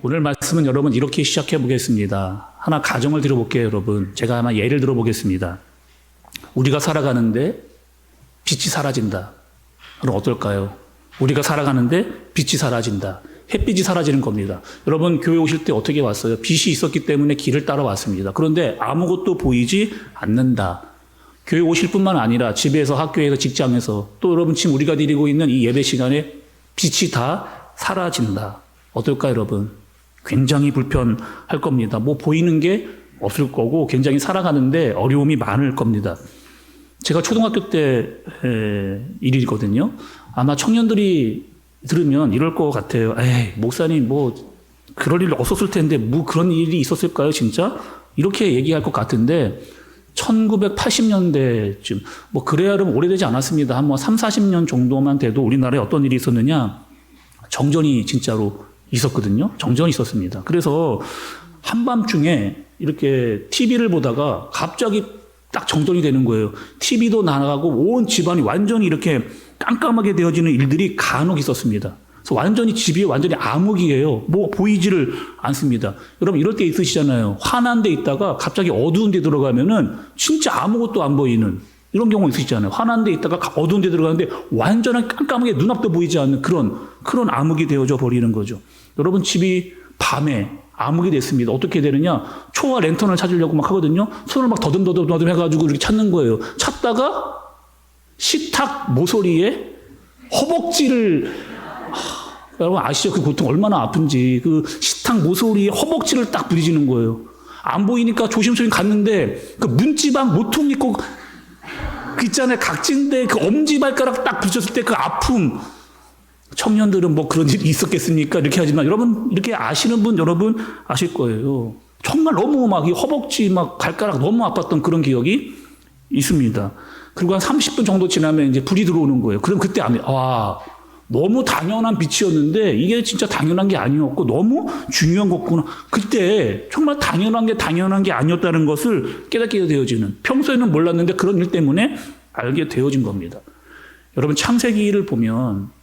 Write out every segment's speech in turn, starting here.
오늘 말씀은 여러분 이렇게 시작해 보겠습니다. 하나 가정을 들어볼게요, 여러분. 제가 하나 예를 들어 보겠습니다. 우리가 살아가는데 빛이 사라진다. 그럼 어떨까요? 우리가 살아가는데 빛이 사라진다. 햇빛이 사라지는 겁니다. 여러분, 교회 오실 때 어떻게 왔어요? 빛이 있었기 때문에 길을 따라왔습니다. 그런데 아무것도 보이지 않는다. 교회 오실 뿐만 아니라 집에서, 학교에서, 직장에서 또 여러분 지금 우리가 드리고 있는 이 예배 시간에 빛이 다 사라진다. 어떨까, 여러분? 굉장히 불편할 겁니다. 뭐 보이는 게 없을 거고 굉장히 살아가는데 어려움이 많을 겁니다. 제가 초등학교 때 에, 일이거든요. 아마 청년들이 들으면 이럴 것 같아요. 에이, 목사님 뭐 그럴 일 없었을 텐데 뭐 그런 일이 있었을까요, 진짜? 이렇게 얘기할 것 같은데 1980년대쯤 뭐 그래야 좀 오래되지 않았습니다. 한뭐 3, 40년 정도만 돼도 우리나라에 어떤 일이 있었느냐? 정전이 진짜로 있었거든요. 정전이 있었습니다. 그래서 한밤중에 이렇게 TV를 보다가 갑자기 딱 정전이 되는 거예요. TV도 나가고 온 집안이 완전히 이렇게 깜깜하게 되어지는 일들이 간혹 있었습니다. 그래서 완전히 집이 완전히 암흑이에요. 뭐 보이지를 않습니다. 여러분 이럴 때 있으시잖아요. 환한 데 있다가 갑자기 어두운 데 들어가면은 진짜 아무것도 안 보이는 이런 경우 있으시잖아요. 환한 데 있다가 어두운 데 들어가는데 완전한 깜깜하게 눈앞도 보이지 않는 그런 그런 암흑이 되어져 버리는 거죠. 여러분 집이 밤에 암흑이 됐습니다. 어떻게 되느냐? 초와 랜턴을 찾으려고 막 하거든요. 손을 막 더듬더듬 해가지고 이렇게 찾는 거예요. 찾다가 식탁 모서리에 허벅지를 하, 여러분 아시죠? 그 고통 얼마나 아픈지 그 식탁 모서리에 허벅지를 딱 부딪히는 거예요. 안 보이니까 조심스레 갔는데 그 문지방 모퉁이 꼭그 있잖아요. 각진데 그 엄지 발가락 딱 부딪혔을 때 그 아픔. 청년들은 뭐 그런 일이 있었겠습니까? 이렇게 하지만 여러분 이렇게 아시는 분 여러분 아실 거예요. 정말 너무 막 이 허벅지 막 발가락 너무 아팠던 그런 기억이 있습니다. 그리고 한 30분 정도 지나면 이제 불이 들어오는 거예요. 그럼 그때 아면 와 너무 당연한 빛이었는데 이게 진짜 당연한 게 아니었고 너무 중요한 거구나. 그때 정말 당연한 게 당연한 게 아니었다는 것을 깨닫게 되어지는 평소에는 몰랐는데 그런 일 때문에 알게 되어진 겁니다. 여러분 창세기를 보면 예,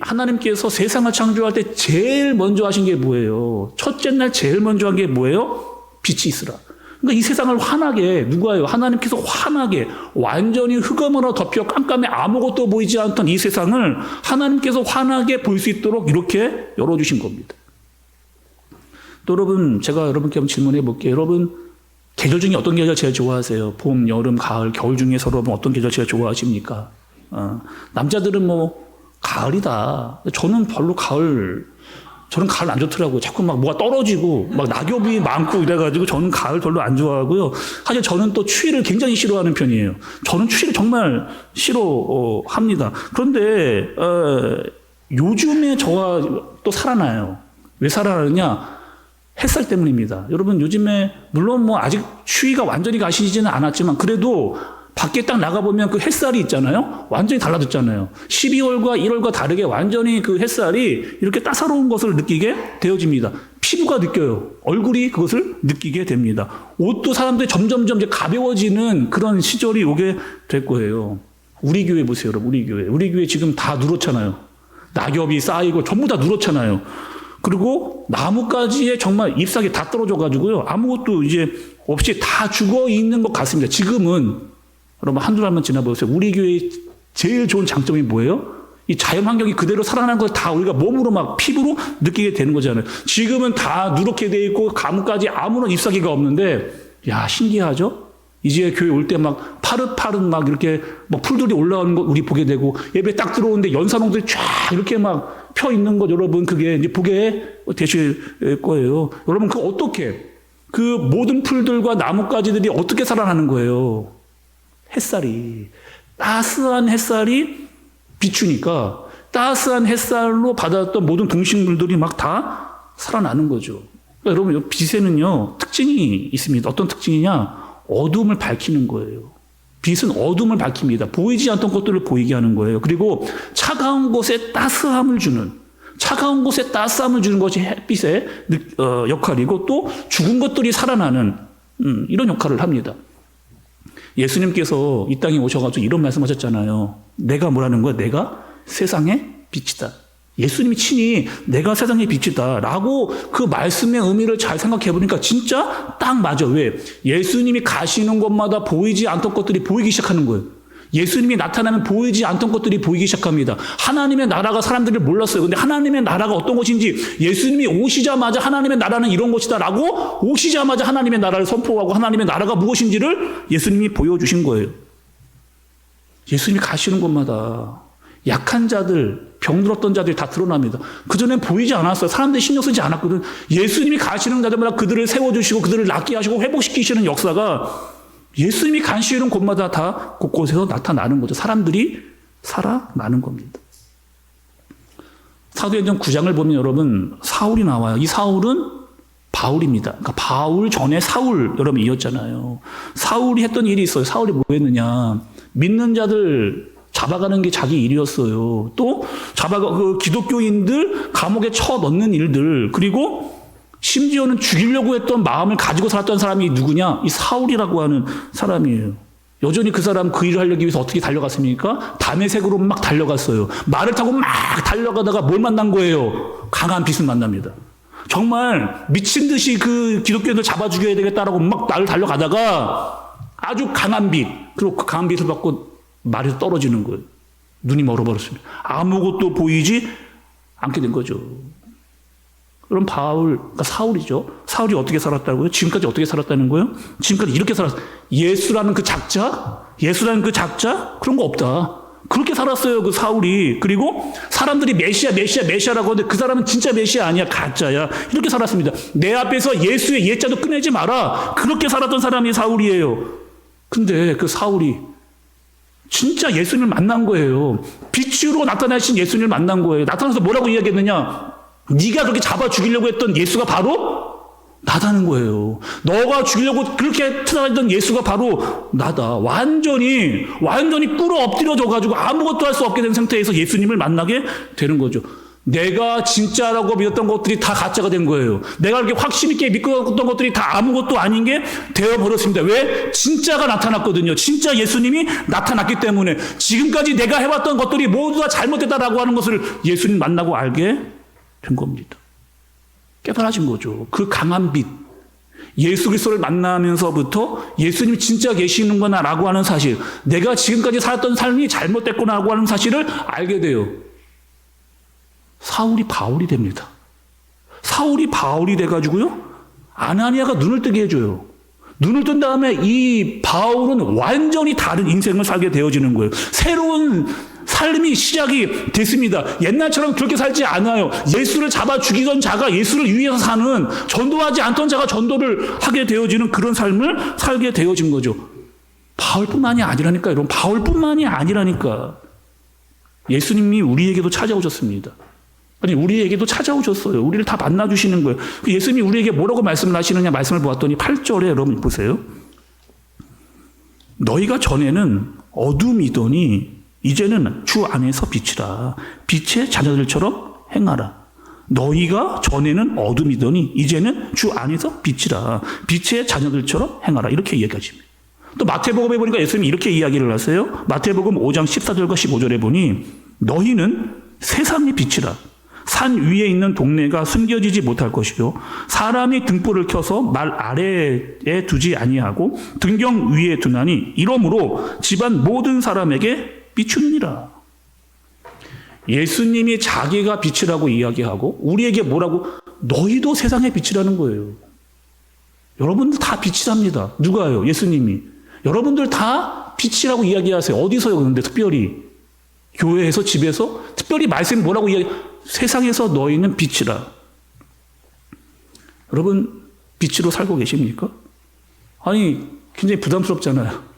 하나님께서 세상을 창조할 때 제일 먼저 하신 게 뭐예요? 첫째 날 제일 먼저 한 게 뭐예요? 빛이 있으라. 그러니까 이 세상을 환하게 누가요? 하나님께서 환하게 완전히 흑암으로 덮여 깜깜해 아무것도 보이지 않던 이 세상을 하나님께서 환하게 볼 수 있도록 이렇게 열어주신 겁니다. 또 여러분 제가 여러분께 한번 질문해 볼게요. 여러분 계절 중에 어떤 계절 제일 좋아하세요? 봄, 여름, 가을, 겨울 중에서 여러분 어떤 계절 제일 좋아하십니까? 어, 남자들은 뭐 가을이다. 저는 별로 가을, 저는 가을 안 좋더라고요. 자꾸 막 뭐가 떨어지고, 막 낙엽이 많고 이래가지고 저는 가을 별로 안 좋아하고요. 사실 저는 또 추위를 굉장히 싫어하는 편이에요. 저는 추위를 정말 싫어합니다. 그런데, 어, 요즘에 저와 또 살아나요. 왜 살아나느냐? 햇살 때문입니다. 여러분 요즘에 물론 뭐 아직 추위가 완전히 가시지는 않았지만 그래도 밖에 딱 나가보면 그 햇살이 있잖아요. 완전히 달라졌잖아요. 12월과 1월과 다르게 완전히 그 햇살이 이렇게 따사로운 것을 느끼게 되어집니다. 피부가 느껴요. 얼굴이 그것을 느끼게 됩니다. 옷도 사람들이 점점점 이제 가벼워지는 그런 시절이 오게 될 거예요. 우리 교회 보세요, 여러분. 우리 교회. 우리 교회 지금 다 누렇잖아요. 낙엽이 쌓이고 전부 다 누렇잖아요. 그리고 나뭇가지에 정말 잎사귀 다 떨어져 가지고요. 아무것도 이제 없이 다 죽어 있는 것 같습니다. 지금은 여러분 한두 달만 지나보세요. 우리 교회 제일 좋은 장점이 뭐예요? 이 자연 환경이 그대로 살아나는 걸다 우리가 몸으로 막 피부로 느끼게 되는 거잖아요. 지금은 다 누렇게 돼 있고 감까지 아무런 잎사귀가 없는데 야 신기하죠? 이제 교회 올 때 막 파릇파릇 막 이렇게 막 풀들이 올라오는 거 우리 보게 되고 예배 딱 들어오는데 연산홍들이 쫙 이렇게 막 펴 있는 것 여러분 그게 이제 보게 되실 거예요. 여러분 그 어떻게 그 모든 풀들과 나뭇가지들이 어떻게 살아나는 거예요? 햇살이 따스한 햇살이 비추니까 따스한 햇살로 받았던 모든 동식물들이 막 다 살아나는 거죠. 그러니까 여러분 빛에는요 특징이 있습니다. 어떤 특징이냐? 어둠을 밝히는 거예요. 빛은 어둠을 밝힙니다. 보이지 않던 것들을 보이게 하는 거예요. 그리고 차가운 곳에 따스함을 주는 차가운 곳에 따스함을 주는 것이 햇빛의 어, 역할이고 또 죽은 것들이 살아나는 음, 이런 역할을 합니다. 예수님께서 이 땅에 오셔가지고 이런 말씀하셨잖아요. 내가 뭐라는 거야? 내가 세상의 빛이다. 예수님이 친히 내가 세상의 빛이다. 라고 그 말씀의 의미를 잘 생각해 보니까 진짜 딱 맞아. 왜? 예수님이 가시는 곳마다 보이지 않던 것들이 보이기 시작하는 거예요. 예수님이 나타나면 보이지 않던 것들이 보이기 시작합니다. 하나님의 나라가 사람들을 몰랐어요. 근데 하나님의 나라가 어떤 것인지 예수님이 오시자마자 하나님의 나라는 이런 것이다라고 오시자마자 하나님의 나라를 선포하고 하나님의 나라가 무엇인지를 예수님이 보여주신 거예요. 예수님이 가시는 곳마다 약한 자들, 병들었던 자들이 다 드러납니다. 그전엔 보이지 않았어요. 사람들이 신경 쓰지 않았거든. 예수님이 가시는 자들마다 그들을 세워주시고 그들을 낫게 하시고 회복시키시는 역사가 예수님이 간시는 곳마다 다 곳곳에서 나타나는 거죠. 사람들이 살아나는 겁니다. 사도행전 9장을 보면 여러분 사울이 나와요. 이 사울은 바울입니다. 그러니까 바울 전에 사울 여러분 이었잖아요. 사울이 했던 일이 있어요. 사울이 뭐 했느냐? 믿는 자들 잡아가는 게 자기 일이었어요. 또 잡아가 그 기독교인들 감옥에 쳐 넣는 일들 그리고 심지어는 죽이려고 했던 마음을 가지고 살았던 사람이 누구냐? 이 사울이라고 하는 사람이에요. 여전히 그 사람 그 일을 하려기 위해서 어떻게 달려갔습니까? 담의 색으로 막 달려갔어요. 말을 타고 막 달려가다가 뭘 만난 거예요? 강한 빛을 만납니다. 정말 미친 듯이 그 기독교인들 잡아 죽여야 되겠다라고 막 나를 달려가다가 아주 강한 빛, 그리고 그 강한 빛을 받고 말에서 떨어지는 거예요. 눈이 멀어버렸습니다. 아무것도 보이지 않게 된 거죠. 그럼 바울, 그러니까 사울이죠. 사울이 어떻게 살았다고요? 지금까지 어떻게 살았다는 거예요? 지금까지 이렇게 살았어요. 예수라는 그 작자? 예수라는 그 작자? 그런 거 없다. 그렇게 살았어요, 그 사울이. 그리고 사람들이 메시아, 메시아, 메시아라고 하는데 그 사람은 진짜 메시아 아니야, 가짜야. 이렇게 살았습니다. 내 앞에서 예수의 예자도 꺼내지 마라. 그렇게 살았던 사람이 사울이에요. 근데 그 사울이 진짜 예수님을 만난 거예요. 빛으로 나타나신 예수님을 만난 거예요. 나타나서 뭐라고 이야기했느냐? 네가 그렇게 잡아 죽이려고 했던 예수가 바로 나다는 거예요. 너가 죽이려고 그렇게 찾아다니던 예수가 바로 나다. 완전히 완전히 꿇어 엎드려져 가지고 아무것도 할 수 없게 된 상태에서 예수님을 만나게 되는 거죠. 내가 진짜라고 믿었던 것들이 다 가짜가 된 거예요. 내가 그렇게 확신 있게 믿고 있던 것들이 다 아무것도 아닌 게 되어 버렸습니다. 왜? 진짜가 나타났거든요. 진짜 예수님이 나타났기 때문에 지금까지 내가 해왔던 것들이 모두 다 잘못됐다라고 하는 것을 예수님 만나고 알게 된 겁니다. 깨달아진 거죠. 그 강한 빛. 예수 그리스도를 만나면서부터 예수님이 진짜 계시는구나라고 하는 사실, 내가 지금까지 살았던 삶이 잘못됐구나라고 하는 사실을 알게 돼요. 사울이 바울이 됩니다. 사울이 바울이 돼가지고요, 아나니아가 눈을 뜨게 해줘요. 눈을 뜬 다음에 이 바울은 완전히 다른 인생을 살게 되어지는 거예요. 새로운 삶이 시작이 됐습니다. 옛날처럼 그렇게 살지 않아요. 예수를 잡아 죽이던 자가 예수를 위해서 사는 전도하지 않던 자가 전도를 하게 되어지는 그런 삶을 살게 되어진 거죠. 바울뿐만이 아니라니까 여러분. 바울뿐만이 아니라니까. 예수님이 우리에게도 찾아오셨습니다. 아니 우리에게도 찾아오셨어요. 우리를 다 만나 주시는 거예요. 그 예수님이 우리에게 뭐라고 말씀을 하시느냐 말씀을 보았더니 8절에 여러분 보세요. 너희가 전에는 어둠이더니 이제는 주 안에서 빛이라 빛의 자녀들처럼 행하라. 너희가 전에는 어둠이더니 이제는 주 안에서 빛이라 빛의 자녀들처럼 행하라. 이렇게 이야기하십니다. 또 마태복음에 보니까 예수님이 이렇게 이야기를 하세요. 마태복음 5장 14절과 15절에 보니 너희는 세상의 빛이라 산 위에 있는 동네가 숨겨지지 못할 것이요 사람이 등불을 켜서 말 아래에 두지 아니하고 등경 위에 두나니 이러므로 집안 모든 사람에게 비추느니라. 예수님이 자기가 빛이라고 이야기하고 우리에게 뭐라고 너희도 세상의 빛이라는 거예요. 여러분들 다 빛이랍니다. 누가요? 예수님이. 여러분들 다 빛이라고 이야기하세요. 어디서요? 그런데 특별히 교회에서 집에서 특별히 말씀 뭐라고 이야기? 세상에서 너희는 빛이라. 여러분 빛으로 살고 계십니까? 아니 굉장히 부담스럽잖아요.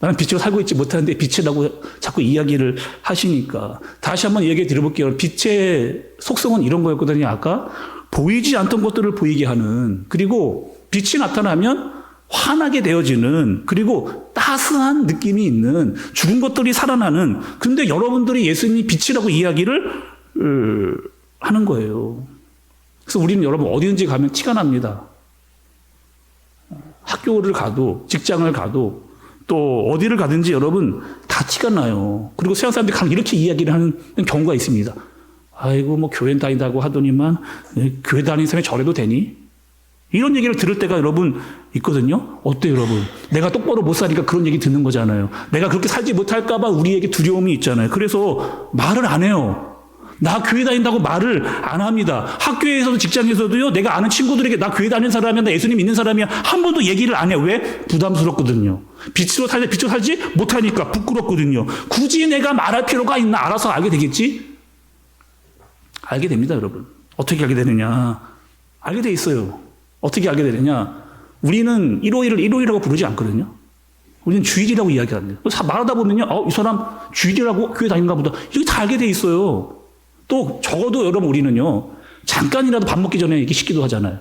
나는 빛으로 살고 있지 못하는데 빛이라고 자꾸 이야기를 하시니까 다시 한번 얘기 드려볼게요. 빛의 속성은 이런 거였거든요. 아까 보이지 않던 것들을 보이게 하는 그리고 빛이 나타나면 환하게 되어지는 그리고 따스한 느낌이 있는 죽은 것들이 살아나는 근데 여러분들이 예수님이 빛이라고 이야기를 하는 거예요. 그래서 우리는 여러분 어디든지 가면 티가 납니다. 학교를 가도 직장을 가도 또 어디를 가든지 여러분 다 티가 나요. 그리고 세상 사람들이 가면 이렇게 이야기를 하는 경우가 있습니다. 아이고 뭐 교회 다닌다고 하더니만 에, 교회 다니는 사람이 저래도 되니? 이런 얘기를 들을 때가 여러분 있거든요. 어때요, 여러분? 내가 똑바로 못 사니까 그런 얘기 듣는 거잖아요. 내가 그렇게 살지 못할까봐 우리에게 두려움이 있잖아요. 그래서 말을 안 해요. 나 교회 다닌다고 말을 안 합니다. 학교에서도 직장에서도요, 내가 아는 친구들에게 나 교회 다니는 사람이야, 나 예수님 믿는 사람이야, 한 번도 얘기를 안 해요. 왜? 부담스럽거든요. 빛으로 살지, 빛으로 살지 못하니까 부끄럽거든요. 굳이 내가 말할 필요가 있나 알아서 알게 되겠지? 알게 됩니다, 여러분. 어떻게 알게 되느냐? 알게 돼 있어요. 어떻게 알게 되느냐? 우리는 일요일을 일요일이라고 부르지 않거든요. 우리는 주일이라고. 그래서 말하다 보면요, 어, 이 사람 주일이라고 교회 다닌가 보다. 이렇게 다 알게 돼 있어요. 또 적어도 여러분 우리는요, 잠깐이라도 밥 먹기 전에 이렇게 식기도 하잖아요.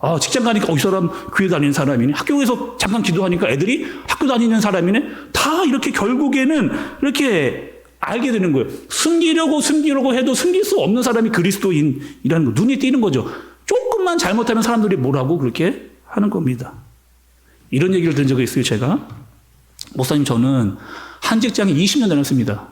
아, 직장 가니까 어, 이 사람 교회 다니는 사람이네. 학교에서 잠깐 기도하니까 애들이 학교 다니는 사람이네. 다 이렇게 결국에는 이렇게 알게 되는 거예요. 숨기려고 숨기려고 해도 숨길 수 없는 사람이 그리스도인이라는 거 눈이 띄는 거죠. 조금만 잘못하면 사람들이 뭐라고 그렇게 하는 겁니다. 이런 얘기를 들은 적이 있어요, 제가. 목사님, 저는 한 직장에 20년 다녔습니다.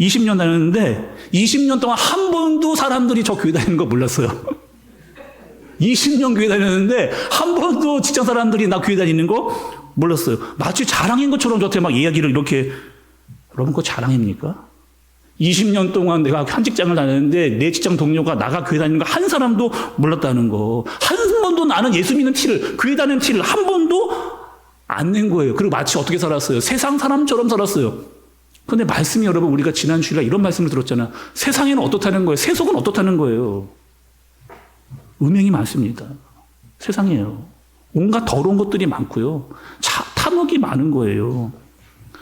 20년 다녔는데 20년 동안 한 번도 사람들이 저 교회 다니는 거 몰랐어요. 20년 교회 다녔는데 한 번도 직장 사람들이 나 교회 다니는 거 몰랐어요. 마치 자랑인 것처럼 저한테 막 이야기를 이렇게 여러분 그거 자랑입니까? 20년 동안 내가 한 직장을 다녔는데 내 직장 동료가 나가 교회 다니는 거 한 사람도 몰랐다는 거. 한 번도 나는 예수 믿는 티를 교회 다니는 티를 한 번도 안 낸 거예요. 그리고 마치 어떻게 살았어요? 세상 사람처럼 살았어요. 근데 말씀이 여러분 우리가 지난 주일에 이런 말씀을 들었잖아. 세상에는 어떻다는 거예요? 세속은 어떻다는 거예요? 음행이 많습니다. 세상이에요. 온갖 더러운 것들이 많고요. 자, 탐욕이 많은 거예요.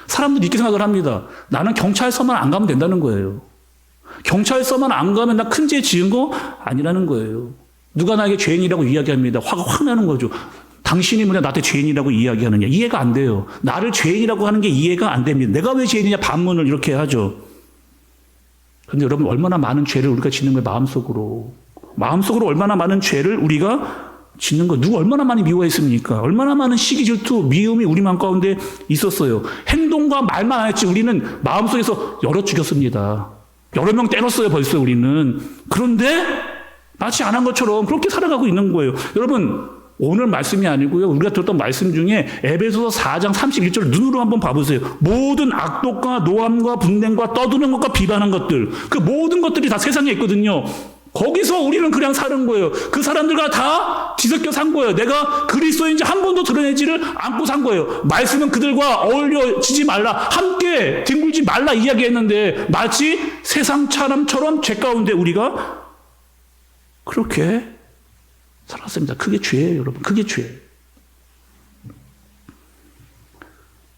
사람들이 이렇게 생각을 합니다. 나는 경찰서만 안 가면 된다는 거예요. 경찰서만 안 가면 나 큰 죄 지은 거 아니라는 거예요. 누가 나에게 죄인이라고 이야기합니다. 화가 확 나는 거죠. 당신이 뭐냐 나한테 죄인이라고 이야기하느냐 이해가 안 돼요. 나를 죄인이라고 하는 게 이해가 안 됩니다. 내가 왜 죄인이냐 반문을 이렇게 하죠. 근데 여러분 얼마나 많은 죄를 우리가 짓는 거예요 마음속으로 마음속으로 얼마나 많은 죄를 우리가 짓는 거 누가 얼마나 많이 미워했습니까? 얼마나 많은 시기 질투 미움이 우리 마음 가운데 있었어요. 행동과 말만 안 했지 우리는 마음속에서 열어 죽였습니다. 여러 명 때렸어요 벌써 우리는. 그런데 마치 안 한 것처럼 그렇게 살아가고 있는 거예요. 여러분 오늘 말씀이 아니고요. 우리가 들었던 말씀 중에 에베소서 4장 31절 눈으로 한번 봐보세요. 모든 악독과 노함과 분냉과 떠드는 것과 비반한 것들 그 모든 것들이 다 세상에 있거든요. 거기서 우리는 그냥 사는 거예요. 그 사람들과 다 뒤섞여 산 거예요. 내가 그리스도인지 한 번도 드러내지를 않고 산 거예요. 말씀은 그들과 어울려지지 말라. 함께 뒹굴지 말라 이야기했는데 마치 세상 사람처럼 죄 가운데 우리가 그렇게 살았습니다. 그게 죄예요, 여러분. 그게 죄.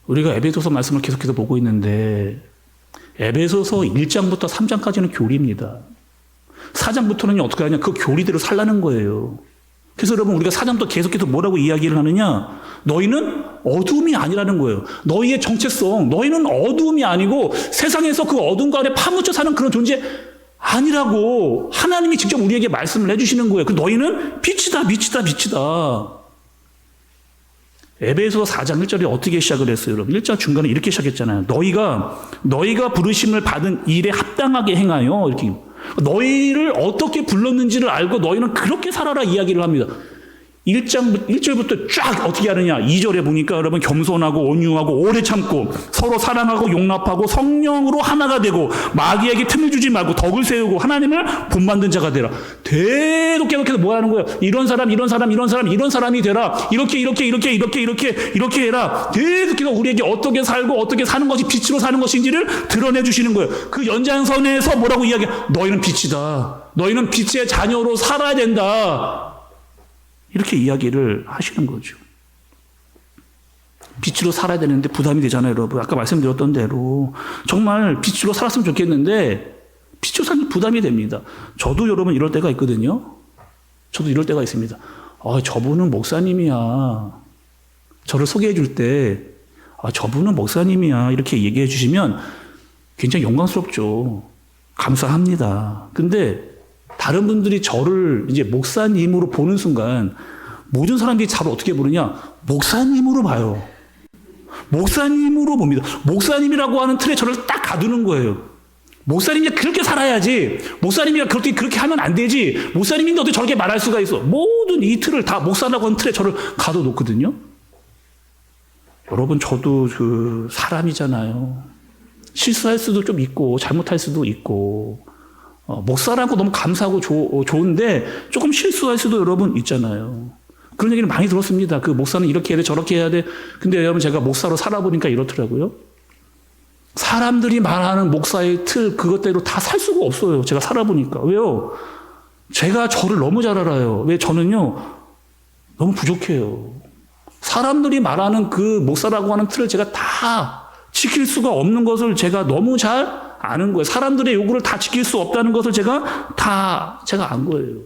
우리가 에베소서 말씀을 계속해서 보고 있는데 에베소서 1장부터 3장까지는 교리입니다. 4장부터는 어떻게 하냐? 그 교리대로 살라는 거예요. 그래서 여러분 우리가 4장부터 계속해서 뭐라고 이야기를 하느냐? 너희는 어둠이 아니라는 거예요. 너희의 정체성, 너희는 어둠이 아니고 세상에서 그 어둠 가운데 파묻혀 사는 그런 존재 아니라고 하나님이 직접 우리에게 말씀을 해주시는 거예요. 그 너희는 빛이다, 빛이다, 빛이다. 에베소 4장 1절에 어떻게 시작을 했어요, 여러분? 1절 중간에 이렇게 시작했잖아요. 너희가 너희가 부르심을 받은 일에 합당하게 행하여 이렇게 너희를 어떻게 불렀는지를 알고 너희는 그렇게 살아라 이야기를 합니다. 1장, 1절부터 쫙 어떻게 하느냐. 2절에 보니까 여러분 겸손하고 온유하고 오래 참고 서로 사랑하고 용납하고 성령으로 하나가 되고 마귀에게 틈을 주지 말고 덕을 세우고 하나님을 본받는 자가 되라. 계속 계속해서 뭐 하는 거예요? 이런 사람, 이런 사람, 이런 사람, 이런 사람이 되라. 이렇게, 이렇게, 이렇게, 이렇게, 이렇게, 이렇게 해라. 계속해서 우리에게 어떻게 살고 어떻게 사는 것이 빛으로 사는 것인지를 드러내 주시는 거예요. 그 연장선에서 뭐라고 이야기해? 너희는 빛이다. 너희는 빛의 자녀로 살아야 된다. 이렇게 이야기를 하시는 거죠. 빛으로 살아야 되는데 부담이 되잖아요, 여러분. 아까 말씀드렸던 대로. 정말 빛으로 살았으면 좋겠는데, 빛으로 살면 부담이 됩니다. 저도 여러분 이럴 때가 있거든요. 저도 이럴 때가 있습니다. 아, 저분은 목사님이야. 저를 소개해 줄 때, 아, 저분은 목사님이야. 이렇게 얘기해 주시면 굉장히 영광스럽죠. 감사합니다. 근데 다른 분들이 저를 이제 목사님으로 보는 순간 모든 사람들이 저를 어떻게 보느냐? 목사님으로 봐요. 목사님으로 봅니다. 목사님이라고 하는 틀에 저를 딱 가두는 거예요. 목사님이 그렇게 살아야지. 목사님이 그렇게 그렇게 하면 안 되지. 목사님인데 어떻게 저렇게 말할 수가 있어? 모든 이 틀을 다 목사라고 하는 틀에 저를 가둬놓거든요. 여러분 저도 그 사람이잖아요. 실수할 수도 좀 있고 잘못할 수도 있고 어, 목사라고 너무 감사하고 조, 좋은데 조금 실수할 수도 여러분 있잖아요. 그런 얘기를 많이 들었습니다. 그 목사는 이렇게 해야 돼 저렇게 해야 돼. 근데 여러분 제가 목사로 살아보니까 이렇더라고요. 사람들이 말하는 목사의 틀 그것대로 다 살 수가 없어요. 제가 살아보니까 왜요? 제가 저를 너무 잘 알아요. 왜 저는요 너무 부족해요. 사람들이 말하는 그 목사라고 하는 틀을 제가 다 지킬 수가 없는 것을 제가 너무 잘 아는 거예요. 사람들의 요구를 다 지킬 수 없다는 것을 제가 다 제가 안 거예요.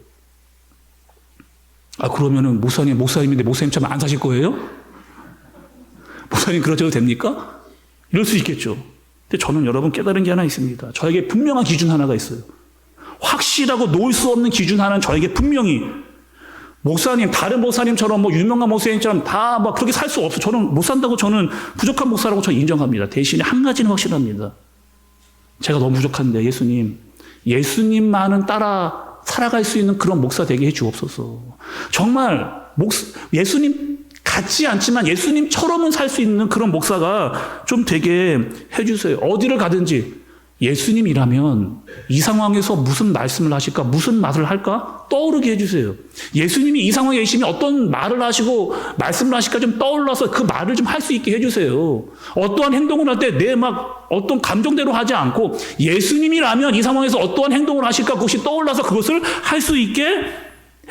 아 그러면은 목사님 목사님인데 목사님처럼 안 사실 거예요? 목사님 그러셔도 됩니까? 이럴 수 있겠죠. 근데 저는 여러분 깨달은 게 하나 있습니다. 저에게 분명한 기준 하나가 있어요. 확실하고 놓을 수 없는 기준 하나는 저에게 분명히 목사님, 다른 목사님처럼 뭐 유명한 목사님처럼 다 막 그렇게 살 수 없어. 저는 못 산다고 저는 부족한 목사라고 저는 인정합니다. 대신에 한 가지는 확실합니다. 제가 너무 부족한데 예수님, 예수님만은 따라 살아갈 수 있는 그런 목사 되게 해 주옵소서. 정말 목 예수님 같지 않지만 예수님처럼은 살 수 있는 그런 목사가 좀 되게 해 주세요. 어디를 가든지 예수님이라면 이 상황에서 무슨 말씀을 하실까, 무슨 말을 할까 떠오르게 해주세요. 예수님이 이 상황에 계시면 어떤 말을 하시고 말씀을 하실까 좀 떠올라서 그 말을 좀 할 수 있게 해주세요. 어떠한 행동을 할 때 내 막 어떤 감정대로 하지 않고 예수님이라면 이 상황에서 어떠한 행동을 하실까 그것이 떠올라서 그것을 할 수 있게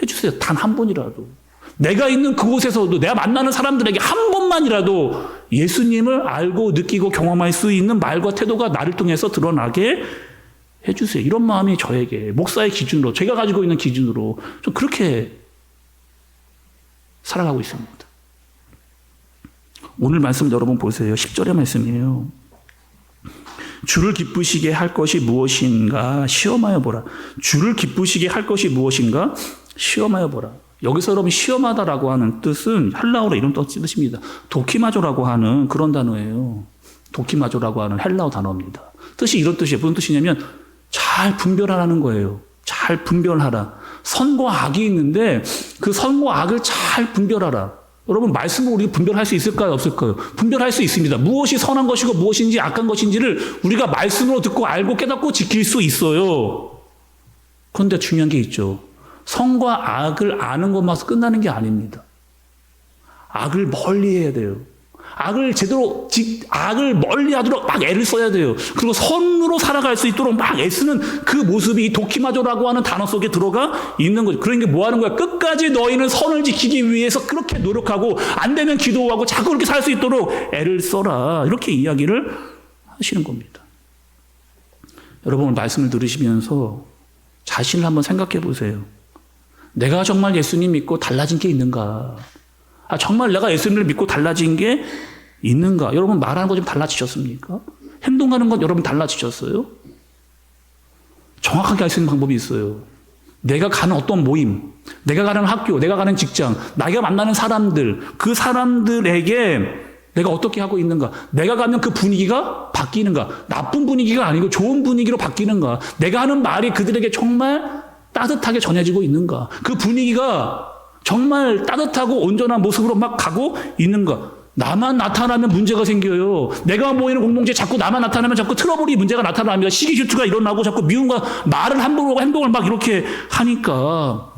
해주세요. 단 한 번이라도. 내가 있는 그곳에서도 내가 만나는 사람들에게 한 번만이라도 예수님을 알고 느끼고 경험할 수 있는 말과 태도가 나를 통해서 드러나게 해주세요. 이런 마음이 저에게 목사의 기준으로 제가 가지고 있는 기준으로 좀 그렇게 살아가고 있습니다. 오늘 말씀 여러분 보세요. 10절의 말씀이에요. 주를 기쁘시게 할 것이 무엇인가 시험하여 보라. 주를 기쁘시게 할 것이 무엇인가 시험하여 보라. 여기서 여러분 시험하다라고 하는 뜻은 헬라어로 이런 뜻입니다. 도키마조라고 하는 그런 단어예요. 도키마조라고 하는 헬라어 단어입니다. 뜻이 이런 뜻이에요. 무슨 뜻이냐면 잘 분별하라는 거예요. 잘 분별하라. 선과 악이 있는데 그 선과 악을 잘 분별하라. 여러분 말씀을 우리 분별할 수 있을까요? 없을까요? 분별할 수 있습니다. 무엇이 선한 것이고 무엇인지 악한 것인지를 우리가 말씀으로 듣고 알고 깨닫고 지킬 수 있어요. 그런데 중요한 게 있죠. 선과 악을 아는 것만서 끝나는 게 아닙니다. 악을 멀리 해야 돼요. 악을 제대로, 악을 멀리 하도록 막 애를 써야 돼요. 그리고 선으로 살아갈 수 있도록 막 애쓰는 그 모습이 이 도키마조라고 하는 단어 속에 들어가 있는 거죠. 게뭐 하는 거야? 끝까지 너희는 선을 지키기 위해서 그렇게 노력하고, 안 되면 기도하고, 자꾸 그렇게 살 수 있도록 애를 써라. 이렇게 이야기를 하시는 겁니다. 여러분, 말씀을 들으시면서 자신을 한번 생각해 보세요. 내가 정말 예수님 믿고 달라진 게 있는가? 아, 정말 내가 예수님을 믿고 달라진 게 있는가? 여러분 말하는 거 좀 달라지셨습니까? 행동하는 건 여러분 달라지셨어요? 정확하게 알 수 있는 방법이 있어요. 내가 가는 어떤 모임, 내가 가는 학교, 내가 가는 직장, 내가 만나는 사람들, 그 사람들에게 내가 어떻게 하고 있는가? 내가 가면 그 분위기가 바뀌는가? 나쁜 분위기가 아니고 좋은 분위기로 바뀌는가? 내가 하는 말이 그들에게 정말 따뜻하게 전해지고 있는가? 그 분위기가 정말 따뜻하고 온전한 모습으로 막 가고 있는가? 나만 나타나면 문제가 생겨요. 내가 모이는 공동체 자꾸 나만 나타나면 자꾸 트러블이 문제가 나타납니다. 시기 질투가 일어나고 자꾸 미움과 말을 함부로 행동을 막 이렇게 하니까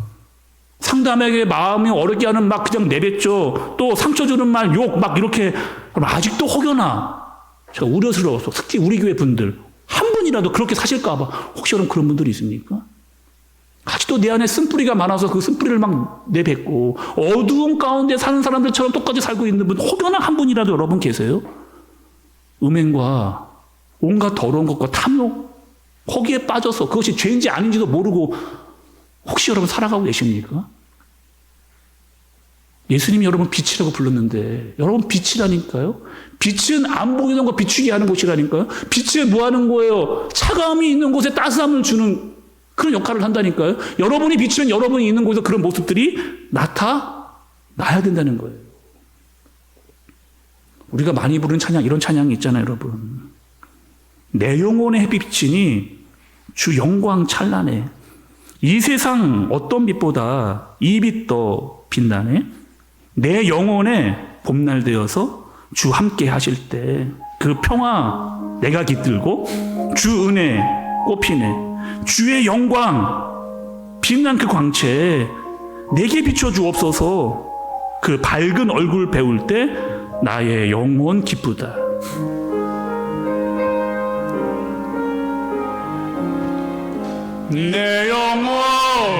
상담에게 마음이 어렵게 하는 막 그냥 내뱉죠. 또 상처 주는 말, 욕 막 이렇게 그럼 아직도 혹여나 제가 우려스러워서 특히 우리 교회 분들 한 분이라도 그렇게 사실까봐 혹시 여러분 그런 분들이 있습니까? 아직도 내 안에 쓴뿌리가 많아서 그 쓴뿌리를 막 내뱉고 어두운 가운데 사는 사람들처럼 똑같이 살고 있는 분 혹여나 한 분이라도 여러분 계세요? 음행과 온갖 더러운 것과 탐욕 거기에 빠져서 그것이 죄인지 아닌지도 모르고 혹시 여러분 살아가고 계십니까? 예수님이 여러분 빛이라고 불렀는데 여러분 빛이라니까요. 빛은 안 보이는 거 비추게 하는 곳이라니까요. 빛에 뭐 하는 거예요? 차가움이 있는 곳에 따스함을 주는 그런 역할을 한다니까요. 여러분이 비추면 여러분이 있는 곳에서 그런 모습들이 나타나야 된다는 거예요. 우리가 많이 부르는 찬양, 이런 찬양이 있잖아요, 여러분. 내 영혼의 햇빛이니 주 영광 찬란해. 이 세상 어떤 빛보다 이 빛 더 빛나네. 내 영혼의 봄날 되어서 주 함께 하실 때 그 평화 내가 깃들고 주 은혜 꽃피네. 주의 영광 빛난 그 광채 내게 비춰 주옵소서. 그 밝은 얼굴 배울 때 나의 영혼 기쁘다. 내 영혼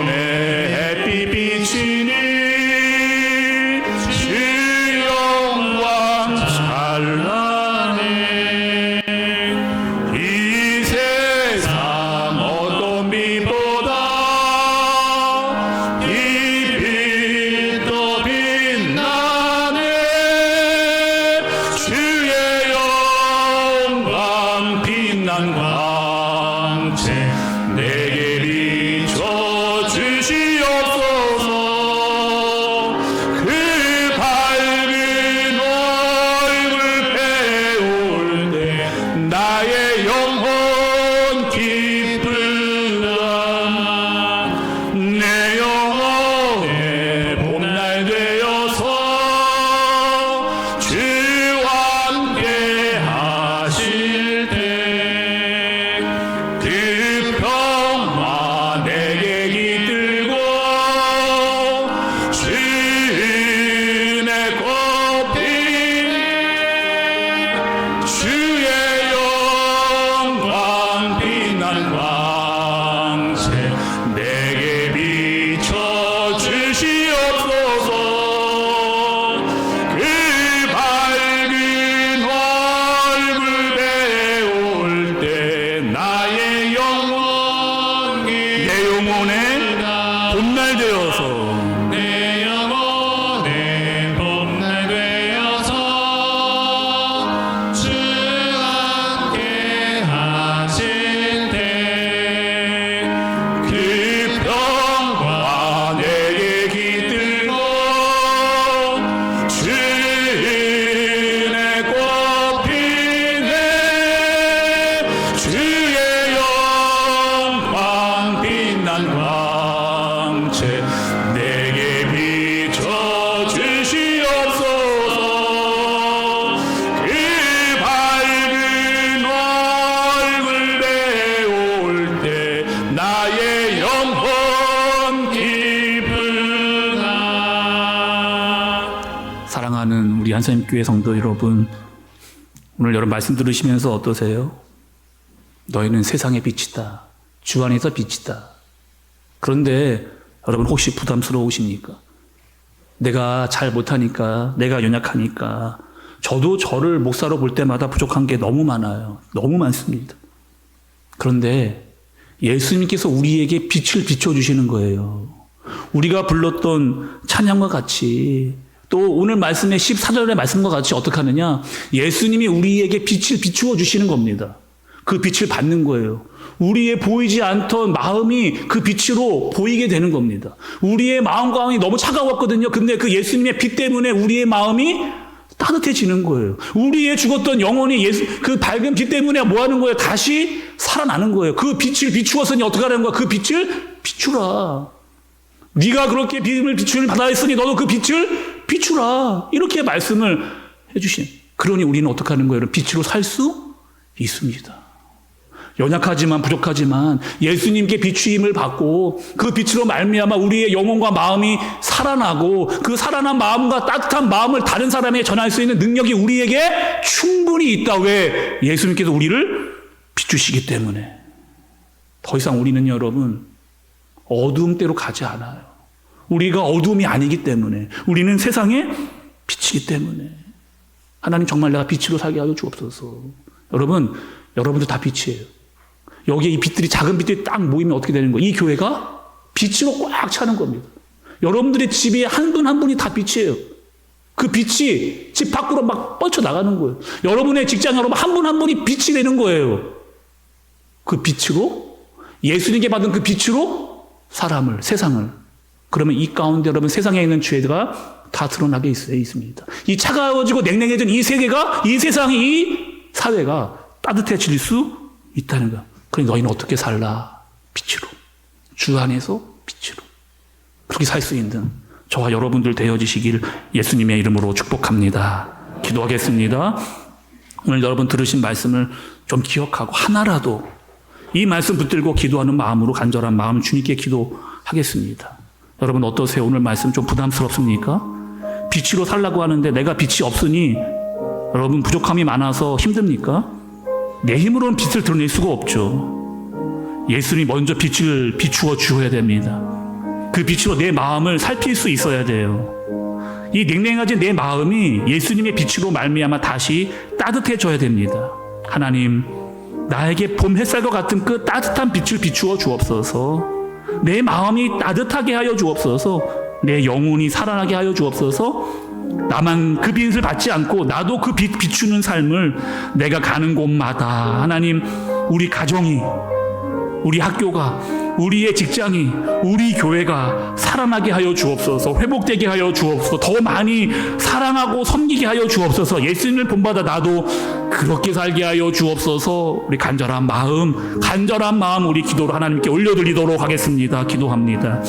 사랑하는 우리 한사님 교회 성도 여러분 오늘 여러분 말씀 들으시면서 어떠세요? 너희는 세상의 빛이다. 주 안에서 빛이다. 그런데 여러분 혹시 부담스러우십니까? 내가 잘 못하니까, 내가 연약하니까, 저도 저를 목사로 볼 때마다 부족한 게 너무 많아요. 너무 많습니다. 그런데 예수님께서 우리에게 빛을 비춰주시는 거예요. 우리가 불렀던 찬양과 같이 또 오늘 말씀의 14절의 말씀과 같이 어떻게 하느냐? 예수님이 우리에게 빛을 비추어 주시는 겁니다. 그 빛을 받는 거예요. 우리의 보이지 않던 마음이 그 빛으로 보이게 되는 겁니다. 우리의 마음과 마음이 너무 차가웠거든요. 근데 그 예수님의 빛 때문에 우리의 마음이 따뜻해지는 거예요. 우리의 죽었던 영혼이 예수, 그 밝은 빛 때문에 뭐 하는 거예요? 다시 살아나는 거예요. 그 빛을 비추었으니 어떻게 하는 거야? 그 빛을 비추라. 네가 그렇게 빛을 비추를 받아 있으니 너도 그 빛을 비추라. 이렇게 말씀을 해주신. 그러니 우리는 어떻게 하는 거예요? 빛으로 살 수 있습니다. 연약하지만 부족하지만 예수님께 비추임을 받고 그 빛으로 말미암아 우리의 영혼과 마음이 살아나고 그 살아난 마음과 따뜻한 마음을 다른 사람에게 전할 수 있는 능력이 우리에게 충분히 있다. 왜? 예수님께서 우리를 비추시기 때문에. 더 이상 우리는 여러분 어두움 대로 가지 않아요. 우리가 어두움이 아니기 때문에 우리는 세상에 빛이기 때문에 하나님 정말 내가 빛으로 살게 하여 주옵소서. 여러분, 여러분도 다 빛이에요. 여기에 이 빛들이 작은 빛들이 딱 모이면 어떻게 되는 거예요? 이 교회가 빛으로 꽉 차는 겁니다. 여러분들의 집에 한분한 분이 다 빛이에요. 그 빛이 집 밖으로 막 뻗쳐 나가는 거예요. 여러분의 직장 여러분 한 분한 분이 빛이 되는 거예요. 그 빛으로 예수님께 받은 그 빛으로 사람을 세상을 그러면 이 가운데 여러분 세상에 있는 죄가 다 드러나게 있, 있습니다. 이 차가워지고 냉랭해진 이 세계가 이 세상이 이 사회가 따뜻해질 수 있다는 거. 그러니 너희는 어떻게 살라? 빛으로. 주 안에서 빛으로. 그렇게 살 수 있는 저와 여러분들 되어지시길 예수님의 이름으로 축복합니다. 기도하겠습니다. 오늘 여러분 들으신 말씀을 좀 기억하고 하나라도 이 말씀 붙들고 기도하는 마음으로 간절한 마음 주님께 기도하겠습니다. 여러분 어떠세요? 오늘 말씀 좀 부담스럽습니까? 빛으로 살라고 하는데 내가 빛이 없으니 여러분 부족함이 많아서 힘듭니까? 내 힘으로는 빛을 드러낼 수가 없죠. 예수님이 먼저 빛을 비추어 주어야 됩니다. 그 빛으로 내 마음을 살필 수 있어야 돼요. 이 냉랭해진 내 마음이 예수님의 빛으로 말미암아 다시 따뜻해져야 됩니다. 하나님, 나에게 봄 햇살과 같은 그 따뜻한 빛을 비추어 주옵소서. 내 마음이 따뜻하게 하여 주옵소서. 내 영혼이 살아나게 하여 주옵소서. 나만 그 빛을 받지 않고 나도 그빛 비추는 삶을 내가 가는 곳마다 하나님 우리 가정이 우리 학교가 우리의 직장이 우리 교회가 살아나게 하여 주옵소서 회복되게 하여 주옵소서 더 많이 사랑하고 섬기게 하여 주옵소서 예수님을 본받아 나도 그렇게 살게 하여 주옵소서. 우리 간절한 마음 간절한 마음 우리 기도로 하나님께 올려드리도록 하겠습니다. 기도합니다